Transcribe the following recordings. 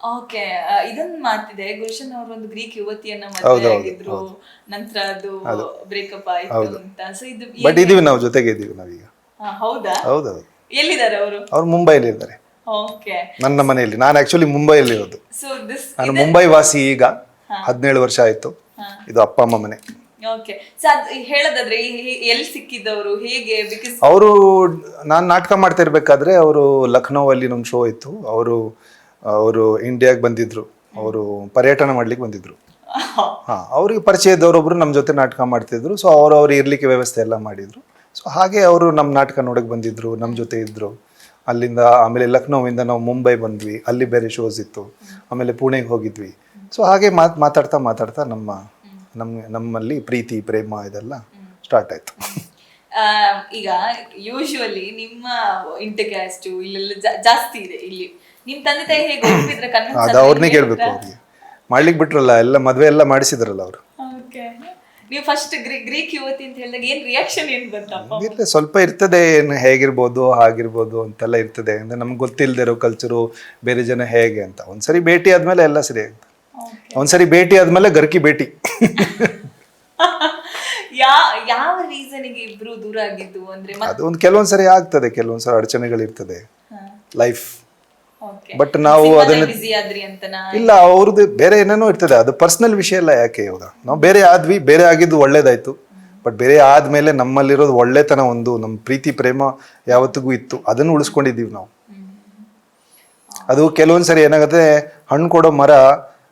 Okay ಇದನ್ನ ಮಾತಿದೆ. ಗುಲ್ಶನ್ ಅವರು ಒಂದು ಗ್ರೀಕ್ ಯುವತಿಯನ್ನ ಮದುವೆ ಆಗಿದ್ರು. ನಂತರ ಅದು ಬ್ರೇಕಪ್ ಆಯ್ತು ಅಂತ. ಸೊ ಇದು ಬಟ್ ಇದೀವಿ ನಾವು ಜೊತೆಗೆ ಇದೀವಿ ನಾವೀಗ. ಆ, ಹೌದಾ? ಹೌದೌದು ಎಲ್ಲಿದ್ದಾರೆ ಅವರು? ಅವ್ರು ಮುಂಬೈಲಿ ಇದ್ದಾರೆ. ಓಕೆ ನನ್ನ ಮನೆಯಲ್ಲಿ. ನಾನು ಆಕ್ಚುಲಿ ಮುಂಬೈಯಲ್ಲಿ ಇರೋದು. ಸೊ ದಿಸ್ ನಾನು ಮುಂಬೈ ವಾಸಿ ಈಗ. ಹದಿನೇಳು ವರ್ಷ ಆಯ್ತು. ಇದು ಅಪ್ಪ ಅಮ್ಮ ಮನೆ. ಓಕೆ ಹೇಳೋದಾದ್ರೆ ಎಲ್ಲಿ ಸಿಕ್ಕಿದ್ದವರು? ಹೇಗೆ? ಬಿಕಾಸ್ ಅವರು ನಾನು ನಾಟಕ ಮಾಡ್ತಾ ಇರ್ಬೇಕಾದ್ರೆ ಅವರು ಲಖನೌ ಅಲ್ಲಿ ನಮ್ಮ ಶೋ ಇತ್ತು. ಅವರು ಅವರು ಇಂಡಿಯಾಗೆ ಬಂದಿದ್ರು. ಅವರು ಪರ್ಯಟನ ಮಾಡ್ಲಿಕ್ಕೆ ಬಂದಿದ್ರು. ಹಾ, ಅವ್ರಿಗೆ ಪರಿಚಯ ಇದ್ದವರೊಬ್ರು ನಮ್ಮ ಜೊತೆ ನಾಟಕ ಮಾಡ್ತಿದ್ರು. ಸೊ ಅವರು ಅವ್ರು ಇರ್ಲಿಕ್ಕೆ ವ್ಯವಸ್ಥೆ ಎಲ್ಲ ಮಾಡಿದ್ರು. ಸೊ ಹಾಗೆ ಅವರು ನಮ್ಮ ನಾಟಕ ನೋಡಕ್ಕೆ ಬಂದಿದ್ರು ನಮ್ಮ ಜೊತೆ ಇದ್ರು. ಅಲ್ಲಿಂದ ಆಮೇಲೆ ಲಕ್ನೋವಿಂದ ನಾವು ಮುಂಬೈ ಬಂದ್ವಿ. ಅಲ್ಲಿ ಬೇರೆ ಶೋಸ್ ಇತ್ತು. ಆಮೇಲೆ ಪುಣೆಗೆ ಹೋಗಿದ್ವಿ. ಸೊ ಹಾಗೆ ಮಾತ್, ಮಾತಾಡ್ತಾ ಮಾತಾಡ್ತಾ ನಮ್ಮ ನಮ್ಮ ನಮ್ಮಲ್ಲಿ ಪ್ರೀತಿ, ಪ್ರೇಮ ಇದೆಲ್ಲ ಸ್ಟಾರ್ಟ್ ಆಯ್ತು. ಈಗ ಯೂಶುವಲಿ ನಿಮ್ಮ ಇಂಟರ್ಕ್ಯಾಸ್ಟ್ ಇಲ್ಲೆಲ್ಲ ಜಾಸ್ತಿ ಇದೆ ಇಲ್ಲಿ. ನಿಮ್ ತಂದೆ ತಾಯಿ ಹೇಗೆ ಒಪ್ಪಿದ್ರೆ ಕನ್ನಡ ಅದು ಅವ್ರನ್ನೇ ಕೇಳಬೇಕು ಅವ್ರಿಗೆ. ಮಾಡ್ಲಿಕ್ಕೆ ಬಿಟ್ರಲ್ಲ ಎಲ್ಲ ಮದುವೆ ಎಲ್ಲ ಮಾಡಿಸಿದ್ರಲ್ಲ ಅವರು. ಓಕೆ ನೀವು ಫಸ್ಟ್ ಗ್ರೀಕ್ ಯುವತಿ ಅಂತ ಹೇಳಿದಾಗ ಏನ್ ರಿಯಾಕ್ಷನ್ ಏನ್ ಬಂತಪ್ಪ ಇರ್ಲಿ ಸ್ವಲ್ಪ ಇರ್ತದೆ ಏನು ಹೇಗಿರ್ಬೋದು ಹಾಗಿರ್ಬೋದು ಅಂತೆಲ್ಲ ಇರ್ತದೆ. ಅಂದ್ರೆ ನಮ್ಗೆ ಗೊತ್ತಿಲ್ಲದೆ ಇರೋ ಕಲ್ಚರು ಬೇರೆ ಜನ ಹೇಗೆ ಅಂತ. ಒಂದ್ಸರಿ ಭೇಟಿ ಆದ್ಮೇಲೆ ಎಲ್ಲ ಸರಿ ಆಗುತ್ತೆ ಒಂದ್ಸರಿ ಭೇಟಿ ಆದ್ಮೇಲೆ ಗರ್ಕಿ ಭೇಟಿ. ಯಾ ಯಾವ ರೀಸನ್ಗೆ ಇಬ್ರು ದೂರ ಆಗಿದ್ದು? ಅಂದ್ರೆ ಅದು ಒಂದು ಕೆಲವೊಂದ್ಸರಿ ಆಗ್ತದೆ ಕೆಲವೊಂದ್ಸರಿ ಅಡಚಣೆಗಳಿರ್ತದೆ. ಲೈಫ್ ಬಟ್ ನಾವು ಅದನ್ನ ಇಲ್ಲ ಅವ್ರದ್ದು ಬೇರೆ ಏನೇನೋ ಇರ್ತದೆ ಅದು ಪರ್ಸನಲ್ ವಿಷಯ ಎಲ್ಲ ಯಾಕೆ ಇವಾಗ ನಾವು ಬೇರೆ ಆದ್ವಿ ಬೇರೆ ಆಗಿದ್ದು ಒಳ್ಳೇದಾಯ್ತು. ಬಟ್ ಬೇರೆ ಆದ್ಮೇಲೆ ನಮ್ಮಲ್ಲಿರೋದು ಒಳ್ಳೆತನ ಒಂದು ನಮ್ಮ ಪ್ರೀತಿ ಪ್ರೇಮ ಯಾವತ್ತಿಗೂ ಇತ್ತು. ಅದನ್ನು ಉಳಿಸ್ಕೊಂಡಿದ್ದೀವಿ ನಾವು. ಅದು ಕೆಲವೊಂದ್ಸರಿ ಏನಾಗುತ್ತೆ ಹಣ್ಣು ಕೊಡೋ ಮರ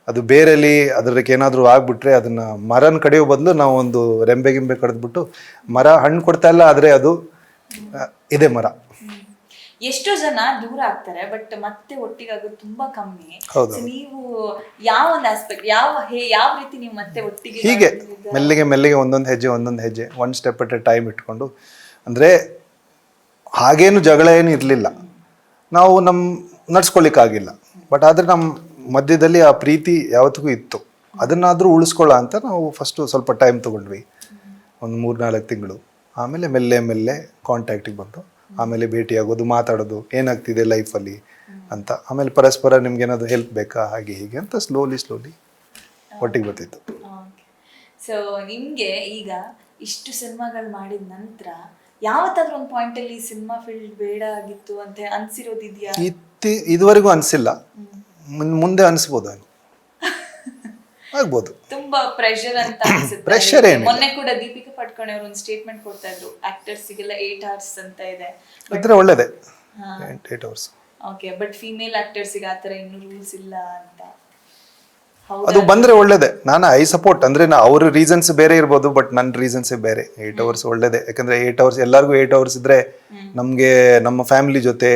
ಅದು ಬೇರೆಲಿ ಅದಕ್ಕೆ ಏನಾದರೂ ಆಗ್ಬಿಟ್ರೆ ಅದನ್ನ ಮರನ ಕಡಿಯೋ ಬದಲು ನಾವು ಒಂದು ರೆಂಬೆ ಗಿಂಬೆ ಕಡಿದ್ಬಿಟ್ಟು ಮರ ಹಣ್ಣು ಕೊಡ್ತಾ ಇಲ್ಲ ಆದರೆ ಅದು ಇದೆ ಮರ. ಎಷ್ಟೋ ಜನ ದೂರ ಆಗ್ತಾರೆ ಬಟ್ ಮತ್ತೆ ಒಟ್ಟಿಗೆ ಆಗೋದು ತುಂಬಾ ಕಮ್ಮಿ. ನೀವು ಯಾವ ಒಂದು ಆಸ್ಪೆಕ್ಟ್ ಯಾವ ಹೇ- ಯಾವ ರೀತಿ ನೀವು ಮತ್ತೆ ಒಟ್ಟಿಗೆ ಹೀಗೆ ಮೆಲ್ಲಿಗೆ ಮೆಲ್ಲಿಗೆ ಒಂದೊಂದು ಹೆಜ್ಜೆ ಒಂದೊಂದು ಹೆಜ್ಜೆ one step at a time ಇಟ್ಕೊಂಡು. ಅಂದ್ರೆ ಹಾಗೇನು ಜಗಳ ಏನು ಇರಲಿಲ್ಲ. ನಾವು ನಮ್ಮ ನಡ್ಸ್ಕೊಳಿಕ್ಕಾಗಿಲ್ಲ. ಬಟ್ ಆದರೆ ನಮ್ಮ ಮಧ್ಯದಲ್ಲಿ ಆ ಪ್ರೀತಿ ಯಾವತ್ತಿಗೂ ಇತ್ತು. ಅದನ್ನಾದರೂ ಉಳಿಸ್ಕೊಳ್ಳೋ ಅಂತ ನಾವು ಫಸ್ಟು ಸ್ವಲ್ಪ ಟೈಮ್ ತೊಗೊಂಡ್ವಿ. ಒಂದು ಮೂರು ನಾಲ್ಕು ತಿಂಗಳು. ಆಮೇಲೆ ಮೆಲ್ಲೆ ಮೆಲ್ಲೆ ಕಾಂಟ್ಯಾಕ್ಟಿಗೆ ಬಂದು. ಆಮೇಲೆ ಭೇಟಿಯಾಗೋದು ಮಾತಾಡೋದು ಏನಾಗ್ತಿದೆ ಲೈಫಲ್ಲಿ ಅಂತ. ಆಮೇಲೆ ಪರಸ್ಪರ ನಿಮ್ಗೆ ಏನಾದ್ರು ಹೆಲ್ಪ್ ಬೇಕಾ? ಹಾಗೆ ಹೀಗೆ ಅಂತ ಸ್ಲೋಲಿ ಸ್ಲೋಲಿ ಒಟ್ಟಿಗೆ ಬರ್ತಿತ್ತು. ಸೊ ನಿಮಗೆ ಈಗ ಇಷ್ಟು ಸಿನಿಮಾಗಳು ಮಾಡಿದ ನಂತರ ಯಾವತ್ತಾದ್ರೂ ಒಂದು ಪಾಯಿಂಟ್ ಅಲ್ಲಿ ಸಿನಿಮಾ ಫೀಲ್ಡ್ ಬೇಡ ಆಗಿತ್ತು ಅಂತ ಅನ್ಸಿರೋದಿದ್ಯಾ? ಇತ್ತಿ ಇದುವರೆಗೂ ಅನಿಸಿಲ್ಲ. ಮುಂದೆ ಅನಿಸ್ಬೋದು ಆಗ್ಬೋದು. ತುಂಬಾ ಪ್ರೆಷರ್ ಅಂತ ಪ್ರೆಷರ್ ಏನು. ಮೊನ್ನೆ ಕೂಡ ದೀಪಿಕಾ ಪಡ್ಕೊಂಡೆ ಅವರು ಒಂದು ಸ್ಟೇಟ್ಮೆಂಟ್ ಕೊಡ್ತಾ ಇದ್ರು. ಆಕ್ಟರ್ಸ್ಗೆಲ್ಲ ಏಟ್ ಅವರ್ಸ್ ಅಂತ ಇದೆ. ಇದ್ರೆ ಒಳ್ಳೇದೆ. 8 ಅವರ್ಸ್ ಓಕೆ ಬಟ್ ಫೀಮೇಲ್ ಆಕ್ಟರ್ಸ್ಗೆ ಆತರ ಇನ್ನು ರೂಲ್ಸ್ ಇಲ್ಲ ಅಂತ. ಅದು ಬಂದ್ರೆ ಒಳ್ಳೇದೆ. ನಾನು ಐ ಸಪೋರ್ಟ್ ಅಂದ್ರೆ ನಾ ಅವ್ರ ರೀಸನ್ಸ್ ಬೇರೆ ಇರ್ಬೋದು ಬಟ್ ನನ್ನ ರೀಸನ್ಸ್ ಬೇರೆ. ಏಟ್ ಅವರ್ಸ್ ಒಳ್ಳೇದೆ. ಯಾಕಂದ್ರೆ ಏಟ್ ಅವರ್ಸ್ ಎಲ್ಲರಿಗೂ ಏಟ್ ಅವರ್ಸ್ ಇದ್ರೆ ನಮಗೆ ನಮ್ಮ ಫ್ಯಾಮಿಲಿ ಜೊತೆ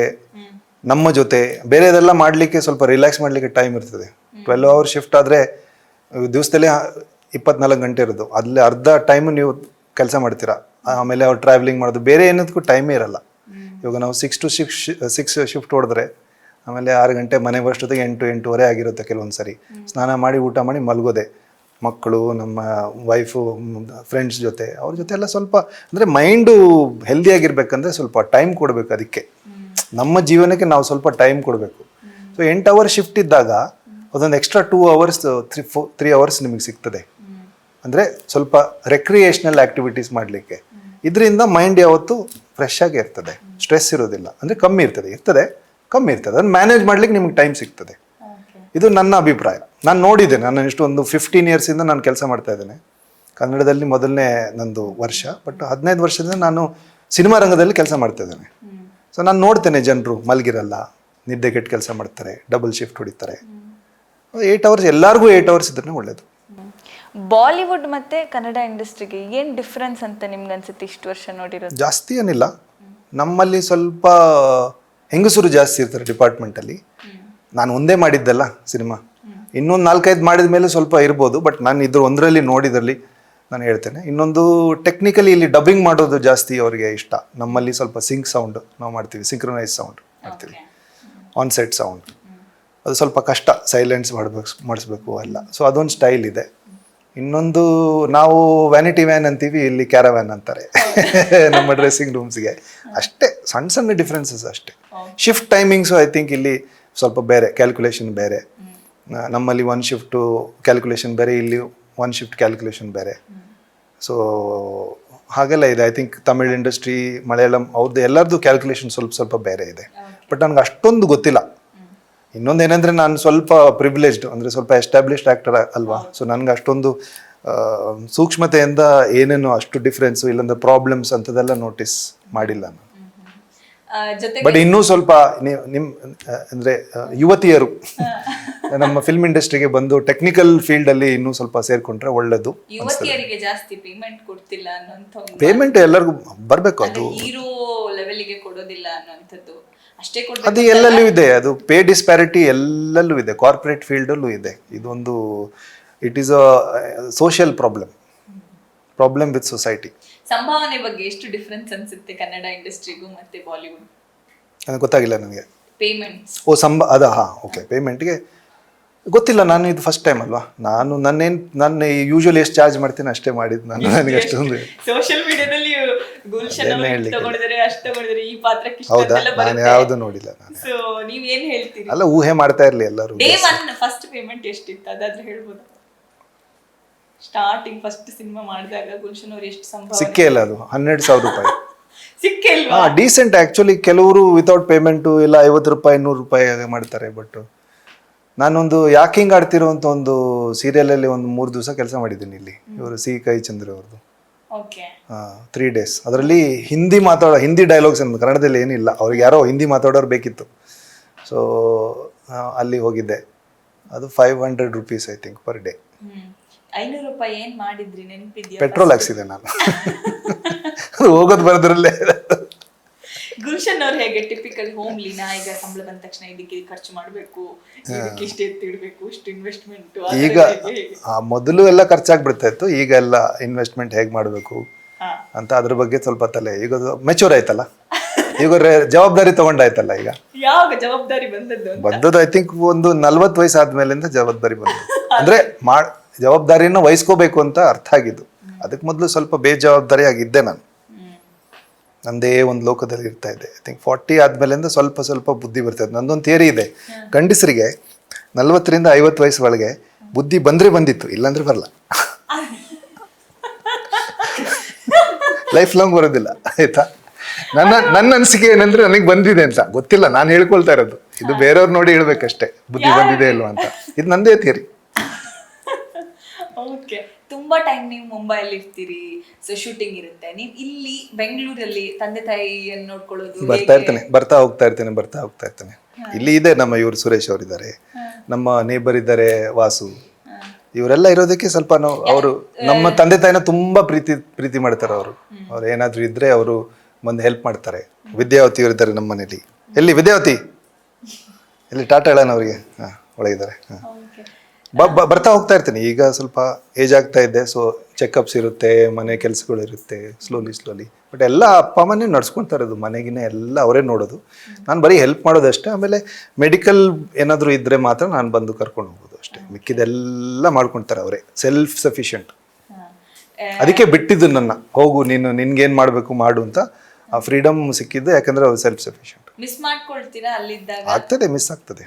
ನಮ್ಮ ಜೊತೆ ಬೇರೆದೆಲ್ಲ ಮಾಡ್ಲಿಕ್ಕೆ ಸ್ವಲ್ಪ ರಿಲ್ಯಾಕ್ಸ್ ಮಾಡ್ಲಿಕ್ಕೆ ಟೈಮ್ ಇರ್ತದೆ. ಟ್ವೆಲ್ ಅವರ್ ಶಿಫ್ಟ್ ಆದ್ರೆ ದಿವಸದಲ್ಲಿ ಇಪ್ಪತ್ನಾಲ್ಕು ಗಂಟೆ ಇರೋದು. ಅಲ್ಲಿ ಅರ್ಧ ಟೈಮ್ ನೀವು ಕೆಲಸ ಮಾಡ್ತೀರಾ. ಆಮೇಲೆ ಅವ್ರು ಟ್ರಾವೆಲಿಂಗ್ ಮಾಡೋದು. ಬೇರೆ ಏನದಕ್ಕೂ ಟೈಮೇ ಇರಲ್ಲ. ಇವಾಗ ನಾವು six to six six shift ಹೊಡೆದ್ರೆ ಆಮೇಲೆ ಆರು ಗಂಟೆ ಮನೆ ಬರೋಷ್ಟೊತ್ತಿಗೆ ಎಂಟು ಎಂಟೂವರೆ ಆಗಿರುತ್ತೆ ಕೆಲವೊಂದು ಸರಿ. ಸ್ನಾನ ಮಾಡಿ ಊಟ ಮಾಡಿ ಮಲಗೋದೆ. ಮಕ್ಕಳು ನಮ್ಮ ವೈಫು ಫ್ರೆಂಡ್ಸ್ ಜೊತೆ. ಅವ್ರ ಜೊತೆ ಎಲ್ಲ ಸ್ವಲ್ಪ ಅಂದರೆ ಮೈಂಡು ಹೆಲ್ದಿಯಾಗಿರ್ಬೇಕಂದ್ರೆ ಸ್ವಲ್ಪ ಟೈಮ್ ಕೊಡಬೇಕು ಅದಕ್ಕೆ. ನಮ್ಮ ಜೀವನಕ್ಕೆ ನಾವು ಸ್ವಲ್ಪ ಟೈಮ್ ಕೊಡಬೇಕು. ಸೊ ಎಂಟು ಅವರ್ ಶಿಫ್ಟ್ ಇದ್ದಾಗ ಅದೊಂದು extra two hours three four three hours ನಿಮಗೆ ಸಿಗ್ತದೆ. ಅಂದರೆ ಸ್ವಲ್ಪ ರೆಕ್ರಿಯೇಷನಲ್ ಆ್ಯಕ್ಟಿವಿಟೀಸ್ ಮಾಡಲಿಕ್ಕೆ. ಇದರಿಂದ ಮೈಂಡ್ ಯಾವತ್ತು ಫ್ರೆಶ್ ಆಗಿ ಇರ್ತದೆ. ಸ್ಟ್ರೆಸ್ ಇರೋದಿಲ್ಲ. ಅಂದರೆ ಕಮ್ಮಿ ಇರ್ತದೆ. ಇರ್ತದೆ ಕಮ್ಮಿ ಇರ್ತದೆ. ಅದನ್ನು ಮ್ಯಾನೇಜ್ ಮಾಡಲಿಕ್ಕೆ ನಿಮ್ಗೆ ಟೈಮ್ ಸಿಗ್ತದೆ. ಇದು ನನ್ನ ಅಭಿಪ್ರಾಯ. ನಾನು ನೋಡಿದ್ದೇನೆ. ನಾನು ಇಷ್ಟು ಒಂದು ಫಿಫ್ಟೀನ್ ಇಯರ್ಸಿಂದ ನಾನು ಕೆಲಸ ಮಾಡ್ತಾ ಇದ್ದೇನೆ. ಕನ್ನಡದಲ್ಲಿ ಮೊದಲನೇ ನಂದು ವರ್ಷ. ಬಟ್ ಹದಿನೈದು ವರ್ಷದಿಂದ ನಾನು ಸಿನಿಮಾ ರಂಗದಲ್ಲಿ ಕೆಲಸ ಮಾಡ್ತಾ ಇದ್ದೇನೆ. ಸೊ ನಾನು ನೋಡ್ತೇನೆ ಜನರು ಮಲಗಿರಲ್ಲ ನಿದ್ದೆ ಕೆಟ್ಟ ಕೆಲಸ ಮಾಡ್ತಾರೆ ಡಬಲ್ ಶಿಫ್ಟ್ ಹೊಡಿತಾರೆ. ಏಟ್ ಅವರ್ಸ್ ಎಲ್ಲರಿಗೂ ಏಟ್ ಅವರ್ಸ್ ಇದ್ರೆ ಒಳ್ಳೇದು. ಬಾಲಿವುಡ್ ಮತ್ತೆ ಕನ್ನಡ ಇಂಡಸ್ಟ್ರಿಗೆ ಏನ್ ಡಿಫ್ರೆನ್ಸ್ ಅಂತ ನಿಮ್ಗೆ ಅನ್ಸುತ್ತೆ ಇಷ್ಟು ವರ್ಷ ನೋಡಿರೋದು? ಜಾಸ್ತಿ ಏನಿಲ್ಲ. ನಮ್ಮಲ್ಲಿ ಸ್ವಲ್ಪ ಹೆಂಗಸರು ಜಾಸ್ತಿ ಇರ್ತಾರೆ ಡಿಪಾರ್ಟ್ಮೆಂಟಲ್ಲಿ. ನಾನು ಒಂದೇ ಮಾಡಿದ್ದಲ್ಲ ಸಿನಿಮಾ. ಇನ್ನೊಂದು ನಾಲ್ಕೈದು ಮಾಡಿದ ಮೇಲೆ ಸ್ವಲ್ಪ ಇರ್ಬೋದು ಬಟ್ ನಾನು ಇದ್ರ ಒಂದರಲ್ಲಿ ನೋಡಿದ್ರಲ್ಲಿ ನಾನು ಹೇಳ್ತೇನೆ. ಇನ್ನೊಂದು ಟೆಕ್ನಿಕಲಿ ಇಲ್ಲಿ ಡಬ್ಬಿಂಗ್ ಮಾಡೋದು ಜಾಸ್ತಿ ಅವರಿಗೆ ಇಷ್ಟ. ನಮ್ಮಲ್ಲಿ ಸ್ವಲ್ಪ ಸಿಂಕ್ ಸೌಂಡ್ ನಾವು ಮಾಡ್ತೀವಿ ಸಿಂಕ್ರನೈಸ್ ಸೌಂಡ್ ಮಾಡ್ತೀವಿ. ಆನ್ ಸೆಟ್ ಸೌಂಡ್ ಅದು ಸ್ವಲ್ಪ ಕಷ್ಟ ಸೈಲೆನ್ಸ್ ಮಾಡ್ಬೇಕು ಮಾಡಿಸ್ಬೇಕು ಎಲ್ಲ ಸೊ ಅದೊಂದು ಸ್ಟೈಲ್ ಇದೆ. ಇನ್ನೊಂದು ನಾವು ವ್ಯಾನಿಟಿ ವ್ಯಾನ್ ಅಂತೀವಿ ಇಲ್ಲಿ ಕ್ಯಾರವ್ಯಾನ್ ಅಂತಾರೆ. ನಮ್ಮ ಡ್ರೆಸ್ಸಿಂಗ್ ರೂಮ್ಸ್ಗೆ ಅಷ್ಟೇ ಸಣ್ಣ ಸಣ್ಣ ಡಿಫ್ರೆನ್ಸಸ್ ಅಷ್ಟೇ. ಶಿಫ್ಟ್ ಟೈಮಿಂಗ್ಸು ಐ ಥಿಂಕ್ ಇಲ್ಲಿ ಸ್ವಲ್ಪ ಬೇರೆ ಕ್ಯಾಲ್ಕುಲೇಷನ್ ಬೇರೆ. ನಮ್ಮಲ್ಲಿ ಒನ್ ಶಿಫ್ಟು ಕ್ಯಾಲ್ಕುಲೇಷನ್ ಬೇರೆ ಇಲ್ಲಿ ಒನ್ ಶಿಫ್ಟ್ ಕ್ಯಾಲ್ಕುಲೇಷನ್ ಬೇರೆ. ಸೊ ಹಾಗೆಲ್ಲ ಇದೆ. I think Tamil industry Malayalam ಅವ್ರದ್ದು ಎಲ್ಲರದ್ದು ಕ್ಯಾಲ್ಕುಲೇಷನ್ ಸ್ವಲ್ಪ ಸ್ವಲ್ಪ ಬೇರೆ ಇದೆ. ಬಟ್ ನನಗೆ ಅಷ್ಟೊಂದು ಗೊತ್ತಿಲ್ಲ. ಇನ್ನೊಂದು ಏನಂದ್ರೆ ನಾನು ಸ್ವಲ್ಪ ಪ್ರಿವಿಲೇಜ್ಡ್ ಅಂದರೆ ಸ್ವಲ್ಪ ಎಸ್ಟಾಬ್ಲಿಷ್ಡ್ ಆ್ಯಕ್ಟರ್ ಅಲ್ವಾ? ಸೊ ನನಗೆ ಅಷ್ಟೊಂದು ಸೂಕ್ಷ್ಮತೆಯಿಂದ ಏನೇನು ಅಷ್ಟು ಡಿಫ್ರೆನ್ಸು ಇಲ್ಲಾಂದ್ರೆ ಪ್ರಾಬ್ಲಮ್ಸ್ ಅಂಥದ್ದೆಲ್ಲ ನೋಟಿಸ್ ಮಾಡಿಲ್ಲ ನಾನು. ಬಟ್ ಇನ್ನೂ ಸ್ವಲ್ಪ ನಿಮ್ಮ ಅಂದರೆ ಯುವತಿಯರು ನಮ್ಮ ಫಿಲ್ಮ್ ಇಂಡಸ್ಟ್ರಿಗೆ ಬಂದು ಟೆಕ್ನಿಕಲ್ ಫೀಲ್ಡ್ ಅಲ್ಲಿ ಇನ್ನೂ ಸ್ವಲ್ಪ ಸೇರ್ಕೊಂಡ್ರೆ ಒಳ್ಳೇದು ಯುವತಿಯರಿಗೆ ಜಾಸ್ತಿ ಪೇಮೆಂಟ್ ಕೊಡ್ತಿಲ್ಲ ಅನ್ನೋಂಥ ಒಂದು ಪೇಮೆಂಟ್ ಎಲ್ಲರಿಗೂ ಬರಬೇಕು ಅದು. ಹೀರೋ ಲೆವೆಲ್ಗೆ ಕೊಡೋದಿಲ್ಲ ಅನ್ನೋಂಥದ್ದು. ಅಷ್ಟೇ ಅದು ಎಲ್ಲೆಲ್ಲೂ ಇದೆ. ಅದು ಪೇ ಡಿಸ್ಪ್ಯಾರಿಟಿ ಎಲ್ಲೆಲ್ಲೂ ಇದೆ. ಕಾರ್ಪೊರೇಟ್ ಫೀಲ್ಡಲ್ಲೂ ಇದೆ. ಇದೊಂದು it is a social problem problem with society ಸಂಭಾವನೆ ಬಗ್ಗೆ ಎಷ್ಟು ಡಿಫ್ರೆನ್ಸ್ ಅನ್ಸುತ್ತೆ ಕನ್ನಡ ಇಂಡಸ್ಟ್ರಿಗೂ ಮತ್ತೆ ಬಾಲಿವುಡ್? ಅದು ಗೊತ್ತಾಗಿಲ್ಲ ನನಗೆ. ಪೇಮೆಂಟ್ಸ್ ಓ ಸಂಬ ಅದ ಹಾಂ ಓಕೆ ಪೇಮೆಂಟ್ಗೆ ಗೊತ್ತಿಲ್ಲ ನಾನು ಇದು ಫಸ್ಟ್ ಟೈಮ್ ಅಲ್ವಾ? ನಾನು ನನ್ನೇನು ನನ್ನ ಯೂಶುವಲಿ ಎಷ್ಟು ಚಾರ್ಜ್ ಮಾಡ್ತೀನಿ ಅಷ್ಟೇ ಮಾಡಿದ್ದು ನಾನು. ನನಗೆ ಅಷ್ಟೊಂದು ಸೋಷಿಯಲ್ ಮೀಡಿಯಾದಲ್ಲಿ ಗುಲ್ಶನ್ ಅದನ್ನೇ ತಗೊಂಡಿದ್ದಾರೆ ಅಷ್ಟು ತಗೊಂಡಿದ್ದಾರೆ ಈ ಪಾತ್ರಕ್ಕೆ ಹೌದಾ? ನಾನು ಯಾವ್ದು ನೋಡಿಲ್ಲ ನಾನು. ಸೊ ನೀವ್ ಏನ್ ಹೇಳ್ತೀರಿ? ಅಲ್ಲ ಊಹೆ ಮಾಡ್ತಾ ಇರ್ಲಿ ಎಲ್ಲರೂ. ಡೇ ಒನ್ ಫಸ್ಟ್ ಪೇಮೆಂಟ್ ಎಷ್ಟಿತ್ತು? ಅದಾದ್ರೆ ಹೇಳ್ಬೋದು? ಸ್ಟಾರ್ಟಿಂಗ್ ಫಸ್ಟ್ ಸಿನಿಮಾ ಮಾಡಿದಾಗ ಗುಲ್ಶನ್ ಅವ್ರು ಎಷ್ಟು ಸಂಭವ ಸಿಕ್ಕೇ ಇಲ್ಲ ಅದು. ಹನ್ನೆರಡು ಸಾವಿರ ರೂಪಾಯಿ. ಸಿಕ್ಕೇ ಇಲ್ವಾ? ಹಾಂ ಡೀಸೆಂಟ್ ಆ್ಯಕ್ಚುಲಿ ಕೆಲವರು ವಿತೌಟ್ ಪೇಮೆಂಟು ಇಲ್ಲ ಐವತ್ತು ರೂಪಾಯಿ ನೂರು ರೂಪಾಯಿ ಹಾಗೆ ಮಾಡ್ತಾರೆ ಬಟ್ ನಾನೊಂದು ಯಾಕಿಂಗ್ ಹಿಂಗೆ ಆಡ್ತಿರೋ ಅಂತ ಒಂದು ಸೀರಿಯಲಲ್ಲಿ ಒಂದು ಮೂರು ದಿವಸ ಕೆಲಸ ಮಾಡಿದ್ದೀನಿ ಇಲ್ಲಿ. ಇವರು ಸಿ ಕೈ ಚಂದ್ರ ಅವ್ರದ್ದು. ತ್ರೀ ಡೇಸ್ ಅದರಲ್ಲಿ ಹಿಂದಿ ಮಾತಾಡೋ ಹಿಂದಿ ಡೈಲಾಗ್ಸ್ ಏನು ಕನ್ನಡದಲ್ಲಿ ಏನಿಲ್ಲ. ಅವ್ರಿಗೆ ಯಾರೋ ಹಿಂದಿ ಮಾತಾಡೋರು ಬೇಕಿತ್ತು. ಸೊ ಅಲ್ಲಿ ಹೋಗಿದ್ದೆ. ಅದು five hundred rupees I think per day ಐನೂರು ರೂಪಾಯಿ ಏನು ಮಾಡಿದ್ರಿ? ನೆನಪಿದ್ಯಾ ಪೆಟ್ರೋಲ್ ಹಾಕ್ಸಿದೆ ನಾನು. ಹೋಗೋದು ಬರೋದ್ರಲ್ಲೇ. ಗುಲ್ಶನ್ ಅವ್ರು ಹೇಗೆ ಟಿಪಿಕಲ್ ಹೋಮ್ಲಿ ನಾ ಈಗ ಸಂಬಳ ಬಂದ ತಕ್ಷಣ ಇದಕ್ಕೆ ಖರ್ಚು ಮಾಡಬೇಕು ಇದಕ್ಕೆ ಇಷ್ಟು ಎತ್ತಿಡ್ಬೇಕು ಇಷ್ಟು ಇನ್ವೆಸ್ಟ್ಮೆಂಟ್ ಈಗ ಆ ಮೊದಲು ಎಲ್ಲ ಖರ್ಚಾಗ್ಬಿಡ್ತಾ ಇತ್ತು ಈಗ ಎಲ್ಲ ಇನ್ವೆಸ್ಟ್ಮೆಂಟ್ ಹೇಗೆ ಮಾಡಬೇಕು ಹಾ. ಅಂತ ಅದ್ರ ಬಗ್ಗೆ ಸ್ವಲ್ಪ ತಲೆ ಈಗ ಮೆಚೂರ್ ಆಯ್ತಲ್ಲ? ಈಗ ರೇ- ಜವಾಬ್ದಾರಿ ತಗೊಂಡಾಯ್ತಲ್ಲ ಈಗ? ಯಾವಾಗ ಜವಾಬ್ದಾರಿ ಬಂದದ್ದು ಬಂದದ್ದು ಐ ಥಿಂಕ್ ಒಂದು ನಲ್ವತ್ತು ವಯಸ್ಸು ಆದ್ಮೇಲಿಂದ ಜವಾಬ್ದಾರಿ ಬಂದದ್ದು. ಅಂದ್ರೆ ಮಾ ಜವಾಬ್ದಾರಿನ ವಹಿಸ್ಕೋಬೇಕು ಅಂತ ಅರ್ಥ ಆಗಿದ್ದು. ಅದಕ್ಕೆ ಮೊದಲು ಸ್ವಲ್ಪ ಬೇಜವಾಬ್ದಾರಿ ಆಗಿದ್ದೆ ನಾನು. ಹ್ಮ್ ನಂದೇ ಒಂದು ಲೋಕದಲ್ಲಿ ಇರ್ತಾ ಇದೆ. ಐ ಥಿಂಕ್ ಫಾರ್ಟಿ ಆದಮೇಲಿಂದ ಸ್ವಲ್ಪ ಸ್ವಲ್ಪ ಬುದ್ಧಿ ಬರ್ತದೆ ನಂದೊಂದು ಥಿಯರಿ ಇದೆ. ಗಂಡಸರಿಗೆ ನಲ್ವತ್ತರಿಂದ ಐವತ್ತು ವಯಸ್ಸು ಒಳಗೆ ಬುದ್ಧಿ ಬಂದ್ರೆ ಬಂದಿತ್ತು ಇಲ್ಲಾಂದ್ರೆ ಬರಲ್ಲ. ಲೈಫ್ ಲಾಂಗ್ ಬರೋದಿಲ್ಲ ಆಯ್ತಾ? ನನ್ನ ನನ್ನ ಅನಿಸಿಕೆ ಏನಂದ್ರೆ ನನಗೆ ಬಂದಿದೆ ಅಂತ. ಗೊತ್ತಿಲ್ಲ ನಾನು ಹೇಳ್ಕೊಳ್ತಾ ಇರೋದು. ಇದು ಬೇರೆಯವ್ರು ನೋಡಿ ಹೇಳ್ಬೇಕಷ್ಟೇ. ಬುದ್ಧಿ ಬಂದಿದೆ ಇಲ್ವಾ ಅಂತ. ಇದು ನಂದೇ ಥಿಯರಿ ತುಂಬಾ ಟೈಮ್ ನೀವು ಮುಂಬೈಯಲ್ಲಿ ಇರ್ತೀರಿ ಸೊ ಶೂಟಿಂಗ್ ಇರುತ್ತೆ. ನೀವು ಇಲ್ಲಿ ಬೆಂಗಳೂರಲ್ಲಿ ತಂದೆ ತಾಯಿಯನ್ನು ನೋಡ್ಕೊಳ್ಳೋದು ಬರ್ತಾ ಇರ್ತೇನೆ ಬರ್ತಾ ಹೋಗ್ತಾ ಇರ್ತೇನೆ ಬರ್ತಾ ಹೋಗ್ತಾ ಇರ್ತೇನೆ. ಇಲ್ಲಿ ಇದೆ ನಮ್ಮ ಇವರು ಸುರೇಶ್ ಅವರಿದ್ದಾರೆ. ನಮ್ಮ ನೇಬರ್ ಇದ್ದಾರೆ ವಾಸು. ಇವರೆಲ್ಲ ಇರೋದಕ್ಕೆ ಸ್ವಲ್ಪ ನಾವು ಅವರು ನಮ್ಮ ತಂದೆ ತಾಯಿನ ತುಂಬಾ ಪ್ರೀತಿ ಪ್ರೀತಿ ಮಾಡ್ತಾರೆ ಅವರು. ಅವ್ರು ಏನಾದ್ರು ಇದ್ರೆ ಅವರು ಬಂದು ಹೆಲ್ಪ್ ಮಾಡ್ತಾರೆ. ವಿದ್ಯಾವತಿ ಇದ್ದಾರೆ ನಮ್ಮ ಮನೇಲಿ ಎಲ್ಲಿ ವಿದ್ಯಾವತಿ? ಎಲ್ಲಿ ಟಾಟಾ ಹೇಳೋಣ ಅವರಿಗೆ ಹಾಂ ಒಳಗಿದ್ದಾರೆ. ಹಾಂ. ಬರ್ತಾ ಹೋಗ್ತಾ ಇರ್ತೀನಿ. ಈಗ ಸ್ವಲ್ಪ ಏಜ್ ಆಗ್ತಾ ಇದ್ದೆ ಸೊ ಚೆಕಪ್ಸ್ ಇರುತ್ತೆ ಮನೆ ಕೆಲಸಗಳು ಇರುತ್ತೆ ಸ್ಲೋಲಿ ಸ್ಲೋಲಿ ಬಟ್ ಎಲ್ಲ ಅಪ್ಪ ಅಮ್ಮನೇ ನಡ್ಸ್ಕೊತಾ ಇರೋದು ಮನೆಗಿನ ಎಲ್ಲ ಅವರೇ ನೋಡೋದು. ನಾನು ಬರೀ ಹೆಲ್ಪ್ ಮಾಡೋದಷ್ಟೇ ಆಮೇಲೆ ಮೆಡಿಕಲ್ ಏನಾದರೂ ಇದ್ದರೆ ಮಾತ್ರ ನಾನು ಬಂದು ಕರ್ಕೊಂಡು ಹೋಗೋದು ಅಷ್ಟೇ. ಮಿಕ್ಕಿದೆಲ್ಲ ಮಾಡ್ಕೊತಾರೆ ಅವರೇ ಸೆಲ್ಫ್ ಸಫಿಷಿಯಂಟ್ ಅದಕ್ಕೆ ಬಿಟ್ಟಿದ್ದು ನನ್ನ. ಹೋಗು ನೀನು ನಿನ್ಗೇನು ಮಾಡಬೇಕು ಮಾಡು ಅಂತ ಆ ಫ್ರೀಡಮ್ ಸಿಕ್ಕಿದ್ದು ಯಾಕಂದ್ರೆ ಅವ್ರು ಸೆಲ್ಫ್ ಸಫಿಷಿಯಂಟ್ ಮಿಸ್ ಮಾಡ್ಕೊಳ್ತೀರಾ ಅಲ್ಲಿದ್ದಾಗ? ಆಗ್ತದೆ ಮಿಸ್ ಆಗ್ತದೆ.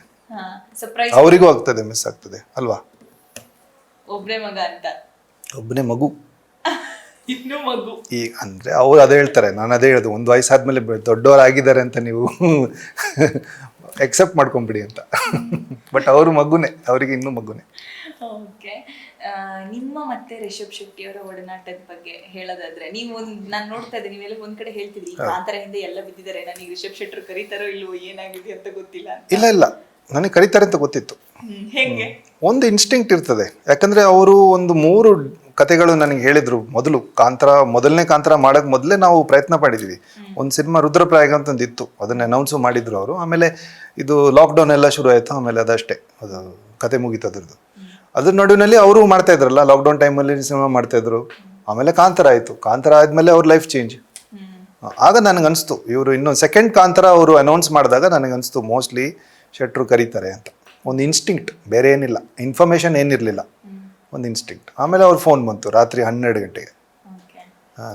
ಸರ್ಪ್ರೈಸ್ ಅವರಿಗೂ ಆಗ್ತದೆ ಮಿಸ್ ಆಗ್ತದೆ ಅಲ್ವಾ? ಒಬ್ರೇ ಮಗ ಅಂತ. ಒಬ್ಬನೇ ಮಗು. ಇನ್ನೂ ಮಗು. ಈ ಅಂದ್ರೆ ಅವ್ರು ಅದೇ ಹೇಳ್ತಾರೆ ನಾನು ಅದೇ ಹೇಳೋದು ಒಂದು ವಯಸ್ಸಾದ್ಮೇಲೆ ದೊಡ್ಡವರಾಗಿದ್ದಾರೆ ಅಂತ ನೀವು ಎಕ್ಸೆಪ್ಟ್ ಮಾಡ್ಕೊಂಬಿಡಿ ಅಂತ. ಬಟ್ ಅವರು ಮಗುನೇ ಅವರಿಗೆ ಇನ್ನೂ ಮಗುನೇ. ಓಕೆ ನಿಮ್ಮ ಮತ್ತೆ ರಿಷಬ್ ಶೆಟ್ಟಿ ಅವರ ಒಡನಾಟದ ಬಗ್ಗೆ ಹೇಳೋದಾದ್ರೆ ನೀವು ಒಂದ್ ನಾನು ನೋಡ್ತಾ ಇದ್ದೆ ನೀವೆಲ್ಲ ಒಂದ್ ಕಡೆ ಹೇಳ್ತಿದ್ರಿ ಆ ಕಾಂತಾರ ಹಿಂದೆ ಎಲ್ಲ ಬಿದ್ದಿದ್ದಾರೆ ನನಗೆ ರಿಷಬ್ ಶೆಟ್ಟರು ಕರೀತಾರೋ ಇಲ್ವೋ ಏನಾಗಿದೆ ಅಂತ ಗೊತ್ತಿಲ್ಲ. ಇಲ್ಲ ಇಲ್ಲ. ನನಗೆ ಕರೀತಾರೆ ಅಂತ ಗೊತ್ತಿತ್ತು. ಒಂದು ಇನ್ಸ್ಟಿಂಕ್ಟ್ ಇರ್ತದೆ. ಯಾಕಂದ್ರೆ ಅವರು ಒಂದು ಮೂರು ಕತೆಗಳು ನನಗೆ ಹೇಳಿದ್ರು ಮೊದಲು. ಕಾಂತರ ಮೊದಲನೇ ಕಾಂತರ ಮಾಡೋಕೆ ಮೊದಲೇ ನಾವು ಪ್ರಯತ್ನ ಮಾಡಿದೀವಿ. ಒಂದು ಸಿನಿಮಾ ರುದ್ರಪ್ರಾಯಗ ಅಂತಂದಿತ್ತು. ಇತ್ತು ಅದನ್ನ ಅನೌನ್ಸು ಮಾಡಿದ್ರು ಅವರು. ಆಮೇಲೆ ಇದು ಲಾಕ್ಡೌನ್ ಎಲ್ಲ ಶುರು ಆಯಿತು. ಆಮೇಲೆ ಅದಷ್ಟೇ. ಅದು ಕತೆ ಮುಗೀತು ಅದರದ್ದು ಅದ್ರ ನಡುವಿನಲ್ಲಿ ಅವರು ಮಾಡ್ತಾ ಇದ್ರಲ್ಲ ಲಾಕ್ಡೌನ್ ಟೈಮಲ್ಲಿ ಸಿನಿಮಾ ಮಾಡ್ತಾ ಇದ್ರು. ಆಮೇಲೆ ಕಾಂತರ ಆಯಿತು. ಕಾಂತರ ಆದಮೇಲೆ ಅವ್ರ ಲೈಫ್ ಚೇಂಜ್ ಆಗ ನನಗೆ ಅನಿಸ್ತು ಇವರು ಇನ್ನೊಂದು ಸೆಕೆಂಡ್ ಕಾಂತರ ಅವರು ಅನೌನ್ಸ್ ಮಾಡಿದಾಗ ನನಗೆ ಅನಿಸ್ತು ಮೋಸ್ಟ್ಲಿ ಶೆಟ್ರು ಕರೀತಾರೆ ಅಂತ. ಒಂದು ಇನ್ಸ್ಟಿಂಕ್ಟ್ ಬೇರೆ ಏನಿಲ್ಲ. ಇನ್ಫಾರ್ಮೇಷನ್ ಏನಿರಲಿಲ್ಲ. ಒಂದು ಇನ್ಸ್ಟಿಂಕ್ಟ್ ಆಮೇಲೆ ಅವ್ರ ಫೋನ್ ಬಂತು ರಾತ್ರಿ ಹನ್ನೆರಡು ಗಂಟೆಗೆ.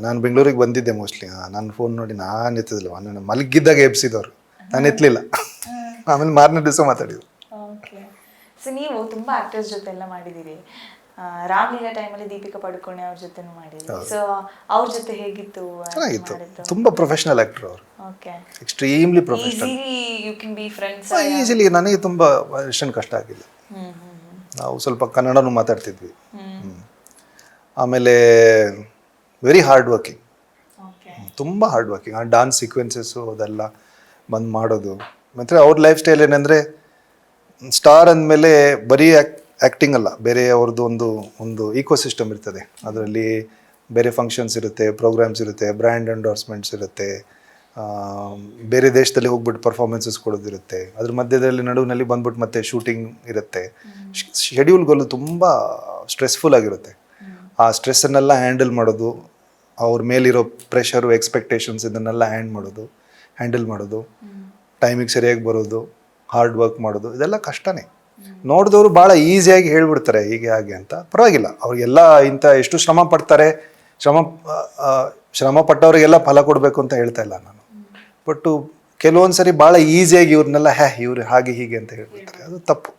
ನಾನು ಬೆಂಗಳೂರಿಗೆ ಬಂದಿದ್ದೆ ಮೋಸ್ಟ್ಲಿ ನನ್ನ ಫೋನ್ ನೋಡಿ ನಾನು ಎತ್ತಿದ್ಲು ನನ್ನ ಮಲಗಿದ್ದಾಗ ಎಬ್ಸಿದವ್ರು. ನಾನು ಎತ್ತಲಿಲ್ಲ ಆಮೇಲೆ ಮಾರನೇ ದಿವಸ ಮಾತಾಡಿದ್ರು. ಸೊ ನೀವು ತುಂಬ ಆಕ್ಟರ್ಸ್ ಜೊತೆ ಎಲ್ಲ ಮಾಡಿದ್ದೀರಿ. ರಾಮ್ಲೀಲಾ ಟೈಮಲ್ಲಿ ದೀಪಿಕಾ ಪಡುಕೋಣೆ ಅವ್ರ ಜೊತೆನೂ ಮಾಡಿದ್ರು ಸೊ ಅವ್ರ ಜೊತೆ ಹೇಗಿತ್ತು ಚೆನ್ನಾಗಿತ್ತು. ತುಂಬ ಪ್ರೊಫೆಷನಲ್ ಆಕ್ಟರ್ ಅವರು. Okay extremely professional you can be friends easily ನನಗೆ ತುಂಬಾ ಅಷ್ಟೊಂದು ಕಷ್ಟ ಆಗಿಲ್ಲ ನಾವು ಸ್ವಲ್ಪ ಕನ್ನಡನೂ ಮಾತಾಡ್ತಿದ್ವಿ. ಆಮೇಲೆ ವೆರಿ ಹಾರ್ಡ್ ವರ್ಕಿಂಗ್ ತುಂಬ ಹಾರ್ಡ್ ವರ್ಕಿಂಗ್ ಆ ಡಾನ್ಸ್ ಸೀಕ್ವೆನ್ಸಸ್ಸು ಅದೆಲ್ಲ ಬಂದು ಮಾಡೋದು. ಮತ್ತು ಅವ್ರ ಲೈಫ್ ಸ್ಟೈಲ್ ಏನಂದರೆ ಸ್ಟಾರ್ ಅಂದಮೇಲೆ ಬರೀ ಆ್ಯಕ್ಟಿಂಗ್ ಅಲ್ಲ ಬೇರೆ ಅವ್ರದ್ದು ಒಂದು ಒಂದು ಈಕೋ ಸಿಸ್ಟಮ್ ಇರ್ತದೆ. ಅದರಲ್ಲಿ ಬೇರೆ ಫಂಕ್ಷನ್ಸ್ ಇರುತ್ತೆ ಪ್ರೋಗ್ರಾಮ್ಸ್ ಇರುತ್ತೆ ಬ್ರ್ಯಾಂಡ್ ಎಂಡೋರ್ಸ್ಮೆಂಟ್ಸ್ ಇರುತ್ತೆ ಬೇರೆ ದೇಶದಲ್ಲಿ ಹೋಗ್ಬಿಟ್ಟು ಪರ್ಫಾರ್ಮೆನ್ಸಸ್ ಕೊಡೋದಿರುತ್ತೆ. ಅದ್ರ ಮಧ್ಯದಲ್ಲಿ ನಡುವಿನಲ್ಲಿ ಬಂದ್ಬಿಟ್ಟು ಮತ್ತೆ ಶೂಟಿಂಗ್ ಇರುತ್ತೆ. ಶೆಡ್ಯೂಲ್ಗಳು ತುಂಬ ಸ್ಟ್ರೆಸ್ಫುಲ್ ಆಗಿರುತ್ತೆ. ಆ ಸ್ಟ್ರೆಸ್ಸನ್ನೆಲ್ಲ ಹ್ಯಾಂಡಲ್ ಮಾಡೋದು ಅವ್ರ ಮೇಲಿರೋ ಪ್ರೆಷರು ಎಕ್ಸ್ಪೆಕ್ಟೇಷನ್ಸ್ ಇದನ್ನೆಲ್ಲ ಹ್ಯಾಂಡ್ ಮಾಡೋದು ಹ್ಯಾಂಡಲ್ ಮಾಡೋದು ಟೈಮಿಗೆ ಸರಿಯಾಗಿ ಬರೋದು ಹಾರ್ಡ್ ವರ್ಕ್ ಮಾಡೋದು ಇದೆಲ್ಲ ಕಷ್ಟನೇ. ನೋಡಿದವರು ಭಾಳ ಈಸಿಯಾಗಿ ಹೇಳ್ಬಿಡ್ತಾರೆ ಹೀಗೆ ಹಾಗೆ ಅಂತ. ಪರವಾಗಿಲ್ಲ ಅವ್ರಿಗೆಲ್ಲ ಇಂಥ ಎಷ್ಟು ಶ್ರಮ ಪಡ್ತಾರೆ ಶ್ರಮ ಶ್ರಮ ಪಟ್ಟವರಿಗೆಲ್ಲ ಫಲ ಕೊಡಬೇಕು ಅಂತ ಹೇಳ್ತಾ ಇಲ್ಲ ನಾನು. ಬಟ್ಟು ಕೆಲವೊಂದು ಸರಿ ಭಾಳ ಈಸಿಯಾಗಿ ಇವ್ರನ್ನೆಲ್ಲ ಹ್ಯಾ ಇವ್ರು ಹಾಗೆ ಹೀಗೆ ಅಂತ ಹೇಳ್ಬಿಡ್ತಾರೆ. ಅದು ತಪ್ಪು.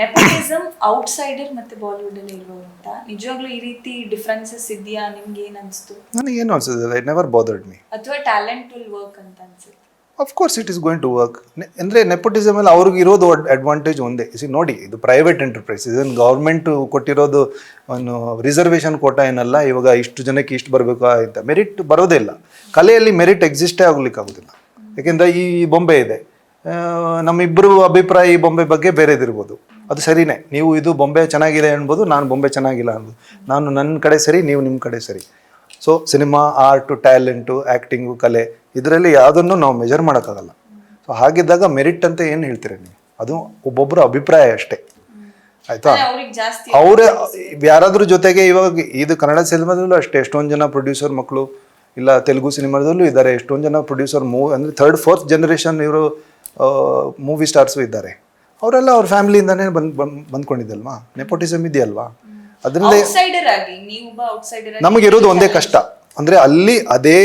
ನೆಪೋಟಿಸಮ್ ಔಟ್ಸೈಡರ್ ಮತ್ತೆ ಬಾಲಿವುಡ್ ಅಲ್ಲಿ ಇರೋ ಅಂತ ನಿಜವಾಗ್ಲೂ ಈ ರೀತಿ ಡಿಫ್ರೆನ್ಸಸ್ ಇದೆಯಾ? ನಿಮ್ಗೆ ಏನ್ ಅನ್ಸ್ತು? ಏನು ಅನ್ಸುತ್ತೆ ಐ ನೆವರ್ ಬಾದರ್ಡ್ ಮೀ ಅಥವಾ ಟ್ಯಾಲೆಂಟ್ ವಿಲ್ ವರ್ಕ್ ಅಂತ ಅನ್ಸುತ್ತೆ? Of course it is going to work ಅಂದರೆ ನೆಪೋಟಿಸಮ್ ಅಲ್ಲಿ ಅವ್ರಿಗೆ ಇರೋದು ಅಡ್ವಾಂಟೇಜ್ ಒಂದೇ. ಸಿ ನೋಡಿ, ಇದು ಪ್ರೈವೇಟ್ ಎಂಟರ್ಪ್ರೈಸ್ ಇದನ್ನು ಗೌರ್ಮೆಂಟ್ ಕೊಟ್ಟಿರೋದು ಒಂದು ರಿಸರ್ವೇಷನ್ ಕೋಟ ಏನಲ್ಲ, ಇವಾಗ ಇಷ್ಟು ಜನಕ್ಕೆ ಇಷ್ಟು ಬರಬೇಕು ಅಂತ. ಮೆರಿಟ್ ಬರೋದೇ ಇಲ್ಲ. ಕಲೆಯಲ್ಲಿ ಮೆರಿಟ್ ಎಕ್ಸಿಸ್ಟೇ ಆಗಲಿಕ್ಕಾಗೋದಿಲ್ಲ ಯಾಕೆಂದರೆ ಈ ಬೊಂಬೆ ಇದೆ. ನಮ್ಮಿಬ್ಬರು ಅಭಿಪ್ರಾಯ ಈ ಬೊಂಬೆ ಬಗ್ಗೆ ಬೇರೆದಿರ್ಬೋದು. ಅದು ಸರಿನೇ. ನೀವು ಇದು ಬೊಂಬೆ ಚೆನ್ನಾಗಿದೆ ಅನ್ಬೋದು, ನಾನು ಬೊಂಬೆ ಚೆನ್ನಾಗಿಲ್ಲ ಅನ್ಬೋದು. ನಾನು ನನ್ನ ಕಡೆ ಸರಿ, ನೀವು ನಿಮ್ಮ ಕಡೆ ಸರಿ. So cinema art talent acting ಕಲೆ ಇದರಲ್ಲಿ ಯಾವುದನ್ನು ನಾವು ಮೆಜರ್ ಮಾಡೋಕ್ಕಾಗಲ್ಲ. ಸೊ ಹಾಗಿದ್ದಾಗ ಮೆರಿಟ್ ಅಂತ ಏನು ಹೇಳ್ತೀರ ನೀವು? ಅದು ಒಬ್ಬೊಬ್ಬರ ಅಭಿಪ್ರಾಯ ಅಷ್ಟೇ. ಆಯ್ತಾ? ಅವರೇ ಯಾರಾದ್ರೂ ಜೊತೆಗೆ ಇವಾಗ ಇದು ಕನ್ನಡ ಸಿನಿಮಾದಲ್ಲೂ ಅಷ್ಟೇ ಎಷ್ಟೊಂದು ಜನ ಪ್ರೊಡ್ಯೂಸರ್ ಮಕ್ಕಳು ಇಲ್ಲ ತೆಲುಗು ಸಿನಿಮಾದಲ್ಲೂ ಇದ್ದಾರೆ ಎಷ್ಟೊಂದು ಜನ ಪ್ರೊಡ್ಯೂಸರ್ ಮೂವ್ ಅಂದರೆ ಥರ್ಡ್ ಫೋರ್ತ್ ಜನರೇಷನ್ ಇವರು ಮೂವಿ ಸ್ಟಾರ್ಸು ಇದ್ದಾರೆ. ಅವರೆಲ್ಲ ಅವ್ರ ಫ್ಯಾಮಿಲಿಯಿಂದನೇ ಬಂದ್ ಬಂದು ಬಂದ್ಕೊಂಡಿದ್ದಲ್ವಾ? ನೆಪೋಟಿಸಮ್ ಇದೆಯಲ್ವಾ? ಅದರಿಂದ ನಮಗಿರೋದು ಒಂದೇ ಕಷ್ಟ. ಅಂದರೆ ಅಲ್ಲಿ ಅದೇ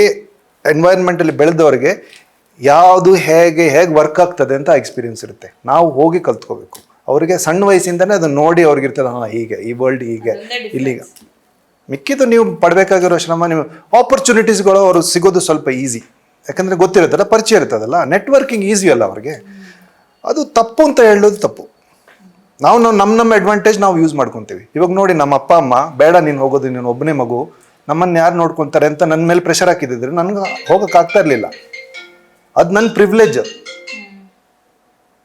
ಎನ್ವೈರ್ಮೆಂಟಲ್ಲಿ ಬೆಳೆದವ್ರಿಗೆ ಯಾವುದು ಹೇಗೆ ಹೇಗೆ ವರ್ಕ್ ಆಗ್ತದೆ ಅಂತ ಎಕ್ಸ್ಪೀರಿಯನ್ಸ್ ಇರುತ್ತೆ. ನಾವು ಹೋಗಿ ಕಲ್ತ್ಕೋಬೇಕು. ಅವರಿಗೆ ಸಣ್ಣ ವಯಸ್ಸಿಂದನೇ ಅದನ್ನು ನೋಡಿ ಅವ್ರಿಗೆ ಇರ್ತದೆ ಹಾಂ ಹೀಗೆ ಈ ವರ್ಲ್ಡ್ ಹೀಗೆ ಇಲ್ಲಿಗ. ಮಿಕ್ಕಿದ್ದು ನೀವು ಪಡಬೇಕಾಗಿರೋ ಶ್ರಮ ನೀವು ಆಪರ್ಚುನಿಟೀಸ್ಗಳು ಅವರು ಸಿಗೋದು ಸ್ವಲ್ಪ ಈಸಿ ಯಾಕಂದರೆ ಗೊತ್ತಿರುತ್ತಲ್ಲ ಪರಿಚಯ ಇರ್ತದಲ್ಲ ನೆಟ್ವರ್ಕಿಂಗ್ ಈಸಿ ಅಲ್ಲ ಅವ್ರಿಗೆ. ಅದು ತಪ್ಪು ಅಂತ ಹೇಳೋದು ತಪ್ಪು. ನಾವು ನಾವು ನಮ್ಮ ನಮ್ಮ ಅಡ್ವಾಂಟೇಜ್ ನಾವು ಯೂಸ್ ಮಾಡ್ಕೊತೀವಿ. ಇವಾಗ ನೋಡಿ ನಮ್ಮ ಅಪ್ಪ ಅಮ್ಮ ಬೇಡ ನೀನು ಹೋಗೋದು ನೀನು ಒಬ್ಬನೇ ಮಗು ನಮ್ಮನ್ನು ಯಾರು ನೋಡ್ಕೊತಾರೆ ಅಂತ ನನ್ನ ಮೇಲೆ ಪ್ರೆಷರ್ ಹಾಕಿದ್ದಿದ್ರೆ ನನಗೆ ಹೋಗೋಕ್ಕಾಗ್ತಾ ಇರಲಿಲ್ಲ. ಅದು ನನ್ನ ಪ್ರಿವಿಲೇಜ್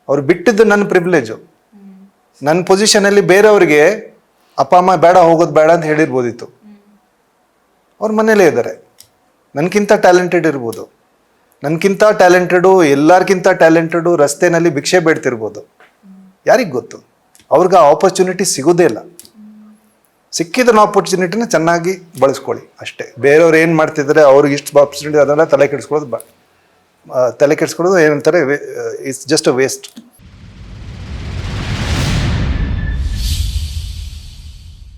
ಅವ್ರು ಬಿಟ್ಟಿದ್ದು ನನ್ನ ಪ್ರಿವಿಲೇಜು ನನ್ನ ಪೊಸಿಷನಲ್ಲಿ ಬೇರೆಯವ್ರಿಗೆ ಅಪ್ಪ, ಅಮ್ಮ ಬೇಡ, ಹೋಗೋದು ಬೇಡ ಅಂತ ಹೇಳಿರ್ಬೋದಿತ್ತು. ಅವ್ರ ಮನೇಲೇ ಇದ್ದಾರೆ ನನಗಿಂತ ಟ್ಯಾಲೆಂಟೆಡ್ ಇರ್ಬೋದು. ನನಗಿಂತ ಟ್ಯಾಲೆಂಟೆಡು ಎಲ್ಲರಿಗಿಂತ ಟ್ಯಾಲೆಂಟೆಡು ರಸ್ತೆನಲ್ಲಿ ಭಿಕ್ಷೆ ಬೇಡ್ತಿರ್ಬೋದು. ಯಾರಿಗೆ ಗೊತ್ತು? ಅವ್ರಿಗೆ ಆ ಆಪರ್ಚುನಿಟಿ ಸಿಗೋದೇ ಇಲ್ಲ. ಸಿಕ್ಕಿದ ಆಪರ್ಚುನಿಟಿನ ಚೆನ್ನಾಗಿ ಬಳಸ್ಕೊಳ್ಳಿ ಅಷ್ಟೇ. ಬೇರೆಯವ್ರು ಏನು ಮಾಡ್ತಿದ್ದಾರೆ ಅವ್ರಿಗೆ ಇಷ್ಟು ಆಪರ್ಚುನಿಟಿ ಅದನ್ನೆಲ್ಲ ತಲೆ ಕೆಡಿಸ್ಕೊಳ್ಳೋದು ಬ ತಲೆ ಕೆಡಿಸ್ಕೊಳ್ಳೋದು ಏನಂತಾರೆ ಇಟ್ಸ್ ಜಸ್ಟ್ ಅ ವೇಸ್ಟ್